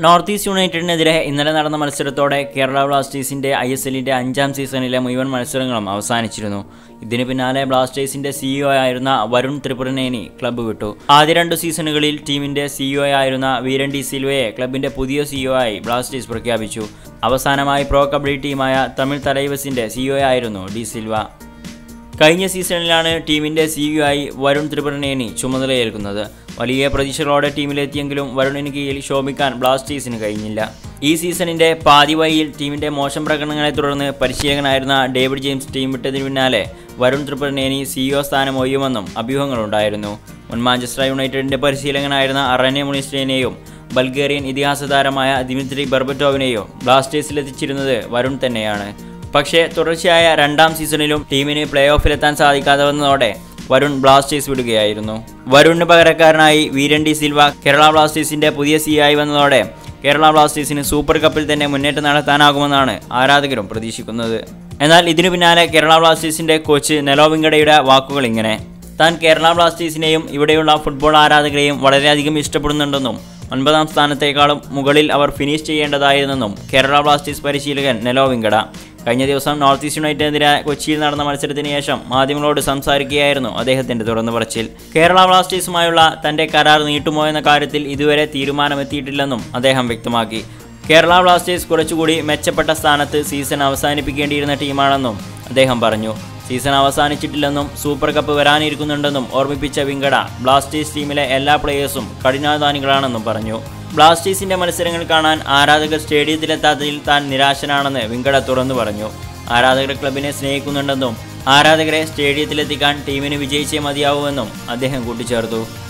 North east യുണൈറ്റഡിനെതിരെ ഇന്നലെ നടന്ന മത്സരത്തോടെ കേരള ബ്ലാസ്റ്റേഴ്സിന്റെ ഐ എസ് എല്ലിന്റെ അഞ്ചാം സീസണിലെ മുഴുവൻ മത്സരങ്ങളും അവസാനിച്ചിരുന്നു. ഇതിന് പിന്നാലെ ബ്ലാസ്റ്റേഴ്സിന്റെ സിഇഒ ആയിരുന്ന വരുൺ ത്രിപുരനേനി ക്ലബ്ബ് വിട്ടു. ആദ്യ രണ്ട് സീസണുകളിൽ ടീമിന്റെ സിഇഒ ആയിരുന്ന വീരൻ ഡി സിൽവയെ ക്ലബിന്റെ പുതിയ സിഇഒ ആയി ബ്ലാസ്റ്റേഴ്സ് പ്രഖ്യാപിച്ചു. അവസാനമായി പ്രോ കബഡി ടീമായ തമിഴ് തലൈവസിന്റെ സിഇഒ ആയിരുന്നു ഡി സിൽവ. കഴിഞ്ഞ സീസണിലാണ് ടീമിന്റെ സിഇഒ ആയി വരുൺ ത്രിപുരനേനി ചുമതലയേൽക്കുന്നത്. വലിയ പ്രതീക്ഷകളോടെ ടീമിലെത്തിയെങ്കിലും വരുണിന് കീഴിൽ ശോഭിക്കാൻ ബ്ലാസ്റ്റേഴ്സിന് കഴിഞ്ഞില്ല. ഈ സീസണിന്റെ പാതിവഴിയിൽ ടീമിന്റെ മോശം പ്രകടനങ്ങളെ തുടർന്ന് പരിശീലകനായിരുന്ന ഡേവിഡ് ജെയിംസ് ടീം വിട്ടതിന് പിന്നാലെ വരുൺ ത്രിപുരനേനി സിഇഒ സ്ഥാനം ഒഴിയുമെന്നും അഭ്യൂഹങ്ങളുണ്ടായിരുന്നു. മുൻ മാഞ്ചസ്റ്റർ യുണൈറ്റഡിന്റെ പരിശീലകനായിരുന്ന അറനെ മുണിസ്റ്റേനെയും ബൾഗേറിയൻ ഇതിഹാസ താരമായ ദിമിത്രി ബർബറ്റോവിനെയും ബ്ലാസ്റ്റേഴ്സിലെത്തിച്ചിരുന്നത് വരുൺ തന്നെയാണ്. പക്ഷേ തുടർച്ചയായ രണ്ടാം സീസണിലും ടീമിന് പ്ലേ ഓഫിലെത്താൻ സാധിക്കാതെ വന്നതോടെ വരുൺ ബ്ലാസ്റ്റേഴ്സ് വിടുകയായിരുന്നു. വരുണിന് പകരക്കാരനായി വീരൻ ഡി സിൽവ കേരള ബ്ലാസ്റ്റേഴ്സിന്റെ പുതിയ സി ആയി വന്നതോടെ കേരള ബ്ലാസ്റ്റേഴ്സിന് സൂപ്പർ കപ്പിൽ തന്നെ മുന്നേറ്റം നടത്താനാകുമെന്നാണ് ആരാധകരും പ്രതീക്ഷിക്കുന്നത്. എന്നാൽ ഇതിനു പിന്നാലെ കേരള ബ്ലാസ്റ്റേഴ്സിന്റെ കോച്ച് നെലോ വിങ്കടയുടെ വാക്കുകൾ ഇങ്ങനെ. താൻ കേരള ബ്ലാസ്റ്റേഴ്സിനെയും ഇവിടെയുള്ള ഫുട്ബോൾ ആരാധകരെയും വളരെയധികം ഇഷ്ടപ്പെടുന്നുണ്ടെന്നും ഒൻപതാം സ്ഥാനത്തേക്കാളും മുകളിൽ അവർ ഫിനിഷ് ചെയ്യേണ്ടതായിരുന്നെന്നും കേരള ബ്ലാസ്റ്റേഴ്സ് പരിശീലകൻ നെലോ വിങ്കട കഴിഞ്ഞ ദിവസം നോർത്ത് ഈസ്റ്റ് യുണൈറ്റഡിനെതിരെ കൊച്ചിയിൽ നടന്ന മത്സരത്തിന് ശേഷം മാധ്യമങ്ങളോട് സംസാരിക്കുകയായിരുന്നു അദ്ദേഹത്തിന്റെ തുറന്നു പറച്ചിൽ. കേരള ബ്ലാസ്റ്റേഴ്സുമായുള്ള തന്റെ കരാർ നീട്ടുമോ എന്ന കാര്യത്തിൽ ഇതുവരെ തീരുമാനമെത്തിയിട്ടില്ലെന്നും അദ്ദേഹം വ്യക്തമാക്കി. കേരള ബ്ലാസ്റ്റേഴ്സ് കുറച്ചുകൂടി മെച്ചപ്പെട്ട സ്ഥാനത്ത് സീസൺ അവസാനിപ്പിക്കേണ്ടിയിരുന്ന ടീമാണെന്നും അദ്ദേഹം പറഞ്ഞു. സീസൺ അവസാനിച്ചിട്ടില്ലെന്നും സൂപ്പർ കപ്പ് വരാനിരിക്കുന്നുണ്ടെന്നും ഓർമ്മിപ്പിച്ച വിങ്കട ബ്ലാസ്റ്റേഴ്സ് ടീമിലെ എല്ലാ പ്ലേയേഴ്സും കഠിനാധാനികളാണെന്നും പറഞ്ഞു. ബ്ലാസ്റ്റേഴ്സിന്റെ മത്സരങ്ങൾ കാണാൻ ആരാധകർ സ്റ്റേഡിയത്തിലെത്താത്തതിൽ താൻ നിരാശനാണെന്ന് വിങ്കട തുറന്നു പറഞ്ഞു. ആരാധകർ ക്ലബിനെ സ്നേഹിക്കുന്നുണ്ടെന്നും ആരാധകരെ സ്റ്റേഡിയത്തിലെത്തിക്കാൻ ടീമിന് വിജയിച്ചേ മതിയാവുമെന്നും അദ്ദേഹം കൂട്ടിച്ചേർത്തു.